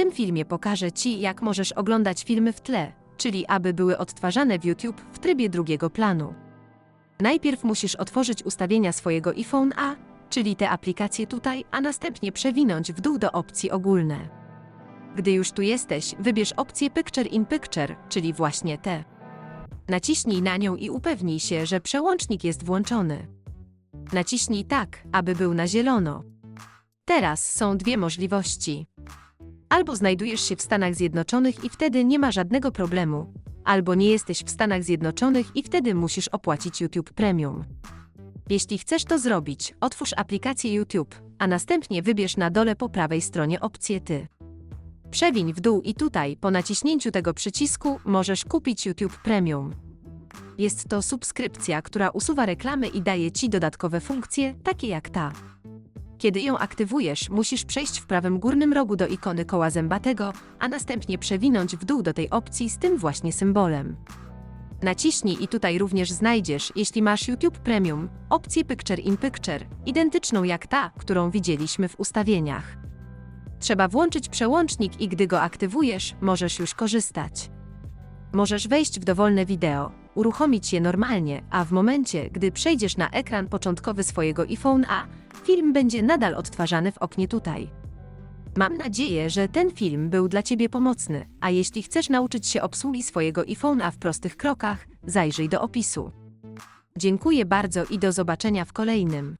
tym filmie pokażę Ci, jak możesz oglądać filmy w tle, czyli aby były odtwarzane w YouTube w trybie drugiego planu. Najpierw musisz otworzyć ustawienia swojego iPhone A, czyli te aplikacje tutaj, a następnie przewinąć w dół do opcji ogólne. Gdy już tu jesteś, wybierz opcję Picture in Picture, czyli właśnie te. Naciśnij na nią i upewnij się, że przełącznik jest włączony. Naciśnij tak, aby był na zielono. Teraz są dwie możliwości. Albo znajdujesz się w Stanach Zjednoczonych i wtedy nie ma żadnego problemu, albo nie jesteś w Stanach Zjednoczonych i wtedy musisz opłacić YouTube Premium. Jeśli chcesz to zrobić, otwórz aplikację YouTube, a następnie wybierz na dole po prawej stronie opcję Ty. Przewiń w dół i tutaj, po naciśnięciu tego przycisku, możesz kupić YouTube Premium. Jest to subskrypcja, która usuwa reklamy i daje Ci dodatkowe funkcje, takie jak ta. Kiedy ją aktywujesz, musisz przejść w prawym górnym rogu do ikony koła zębatego, a następnie przewinąć w dół do tej opcji z tym właśnie symbolem. Naciśnij i tutaj również znajdziesz, jeśli masz YouTube Premium, opcję Picture in Picture, identyczną jak ta, którą widzieliśmy w ustawieniach. Trzeba włączyć przełącznik i gdy go aktywujesz, możesz już korzystać. Możesz wejść w dowolne wideo, uruchomić je normalnie, a w momencie, gdy przejdziesz na ekran początkowy swojego iPhone A, film będzie nadal odtwarzany w oknie tutaj. Mam nadzieję, że ten film był dla Ciebie pomocny, a jeśli chcesz nauczyć się obsługi swojego iPhone'a w prostych krokach, zajrzyj do opisu. Dziękuję bardzo i do zobaczenia w kolejnym.